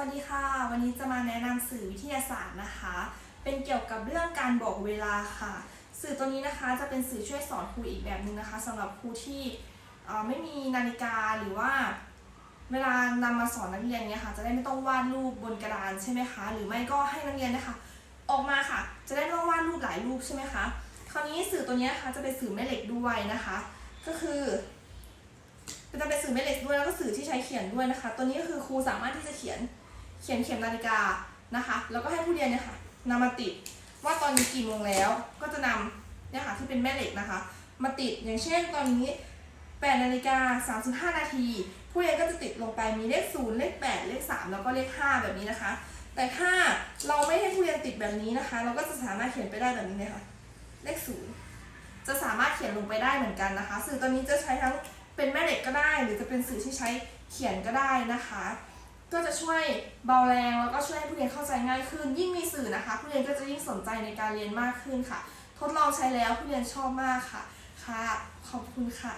วัสดีค่ะ วันนี้จะมาแนะนำสื่อวิทยาศาสตร์นะคะ เป็นเกี่ยวกับเรื่องการบอกเวลาค่ะ สื่อตัวนี้นะคะจะเป็นสื่อช่วยสอนครูอีกแบบหนึงนะคะสำหรับครูที่ไม่มีนาฬิกาหรือว่า เวลานำมาสอนนักเรียนเนี่ยค่ะ จะได้ไม่ต้องวาดรูปบนกระดานใช่ไหมคะ หรือไม่ก็ให้นักเรียนนะคะ ออกมาค่ะ จะได้ไม่ต้องวาดรูปหลายรูปใช่ไหมคะคราวนี้สื่อตัวนี้นะคะจะเป็นสื่อแม่เหล็กด้วยนะคะ ก็คือจะเป็นสื่อแม่เหล็กด้วยแล้วก็สื่อที่ใช้เขียนด้วยนะคะ ตัวนี้ก็คือครูสามารถที่จะเขียน เขียนเข็มนาฬิกานะคะ แล้วก็ให้ผู้เรียนเนี่ยค่ะนำมาติดว่าตอนนี้กี่โมงแล้ว ก็จะนำเนี่ยค่ะที่เป็นแม่เหล็กนะคะ มาติดอย่างเช่นตอนนี้8นาฬิกา35 นาที ผู้เรียนก็จะติดลงไปมีเลข 0 เลข 8 เลข 3 แล้วก็เลข 5 แบบนี้นะคะ แต่ถ้าเราไม่ให้ผู้เรียนติดแบบนี้นะคะ เราก็จะสามารถเขียนไปได้แบบนี้เลยค่ะ เลข 0 จะสามารถเขียนลงไปได้เหมือนกันนะคะ สื่อตัวนี้จะใช้ทั้งเป็นแม่เหล็กก็ได้ หรือจะเป็นสื่อที่ใช้เขียนก็ได้นะคะ ก็จะช่วยเบาแรงแล้วก็ช่วยให้ผู้เรียนเข้าใจง่ายขึ้น ยิ่งมีสื่อนะคะ ผู้เรียนก็จะยิ่งสนใจในการเรียนมากขึ้นค่ะ ทดลองใช้แล้วผู้เรียนชอบมากค่ะค่ะ ขอบคุณค่ะ